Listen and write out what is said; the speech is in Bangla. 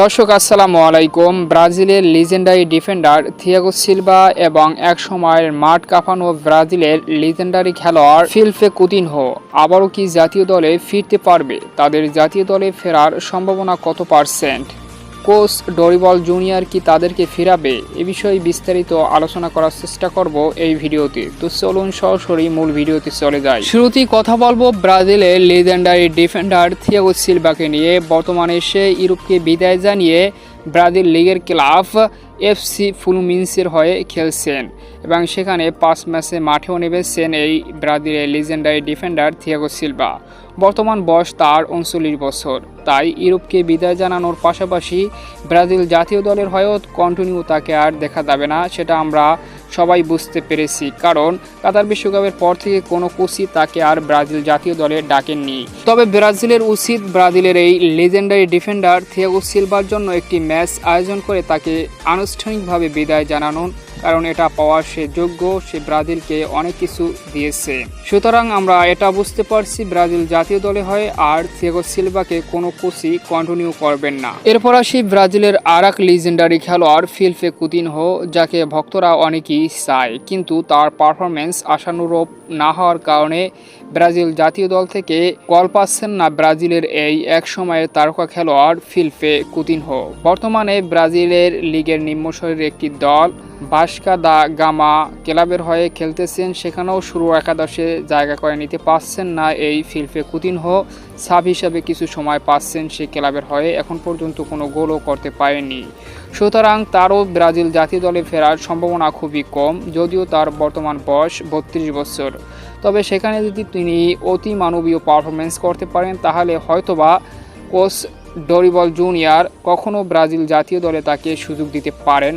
দর্শক, আসসালামু আলাইকুম। ব্রাজিলের লিজেন্ডারি ডিফেন্ডার থিয়াগো সিলভা এবং এক সময়ের মাঠ কাঁপানো ব্রাজিলের লিজেন্ডারি খেলোয়াড় ফিলফে কুতিনহো আবারও কি জাতীয় দলে ফিরতে পারবে? তাদের জাতীয় দলে ফেরার সম্ভাবনা কত পার্সেন্ট কোচ ডরিবল জুনিয়র কি তাদেরকে ফেরাবে? এ বিষয়ে বিস্তারিত আলোচনা করার চেষ্টা করব এই ভিডিওতে। তো চলুন সরাসরি মূল ভিডিওতে চলে যাই। শুরুতেই কথা বলব ব্রাজিলের লেজেন্ডারি ডিফেন্ডার থিয়াগো সিলভাকে নিয়ে। বর্তমানে সে ইউরোপকে বিদায় জানিয়ে ব্রাজিল লিগের ক্লাব এফসি ফুলমিন্সের হয়ে খেলছেন এবং সেখানে পাঁচ ম্যাচে মাঠেও নেমেছেন এই ব্রাজিলের লিজেন্ডারি ডিফেন্ডার থিয়াগো সিলভা বর্তমান বয়স তার উনচল্লিশ বছর। তাই ইউরোপকে বিদায় জানানোর পাশাপাশি ব্রাজিল জাতীয় দলের হয়েও কন্টিনিউ তাকে আর দেখা যাবে না, সেটা আমরা সবাই বুঝতে পেরেছি, কারণ কাতার বিশ্বকাপের পর থেকে কোনো কোচই তাকে আর ব্রাজিল জাতীয় দলে ডাকেননি। তবে ব্রাজিলের উচিত ব্রাজিলের এই লেজেন্ডারি ডিফেন্ডার থিয়াগো সিলভার জন্য একটি ম্যাচ আয়োজন করে তাকে আনুষ্ঠানিকভাবে বিদায় জানানোর কারণ এটা পাওয়ার সে যোগ্য, সে ব্রাজিলকে অনেক কিছু দিয়েছে। সুতরাং আমরা এটা বুঝতে পারছি, ব্রাজিল জাতীয় দলে হয় আর থিয়াগো সিলভাকে কোনো কোচই কন্টিনিউ করবেন না। এরপর আসি ব্রাজিলের আর এক লিজেন্ডারি খেলোয়াড় ফিলফে কুতিনহো, যাকে ভক্তরা অনেকেই চায়। কিন্তু তার পারফরমেন্স আশানুরূপ না হওয়ার কারণে ব্রাজিল জাতীয় দল থেকে কল পাচ্ছেন না ব্রাজিলের এই এক সময়ের তারকা খেলোয়াড় ফিলফে কুতিনহো। বর্তমানে ব্রাজিলের লিগের নিম্নসারের একটি দল বাস্কা দা গামা ক্লাবের হয়ে খেলতেছেন। সেখানেও শুরু একাদশে জায়গা করে নিতে পারছেন না এই ফিলফে কুতিনহো। সাব হিসাবে কিছু সময় পাচ্ছেন সে ক্লাবের হয়ে। এখন পর্যন্ত কোনো গোলও করতে পারেনি সুতরাং তারও ব্রাজিল জাতীয় দলে ফেরার সম্ভাবনা খুবই কম, যদিও তার বর্তমান বয়স বত্রিশ বছর। তবে সেখানে যদি তিনি অতি মানবীয় পারফরমেন্স করতে পারেন, তাহলে হয়তোবা কোচ ডরিবল জুনিয়র কখনও ব্রাজিল জাতীয় দলে তাকে সুযোগ দিতে পারেন।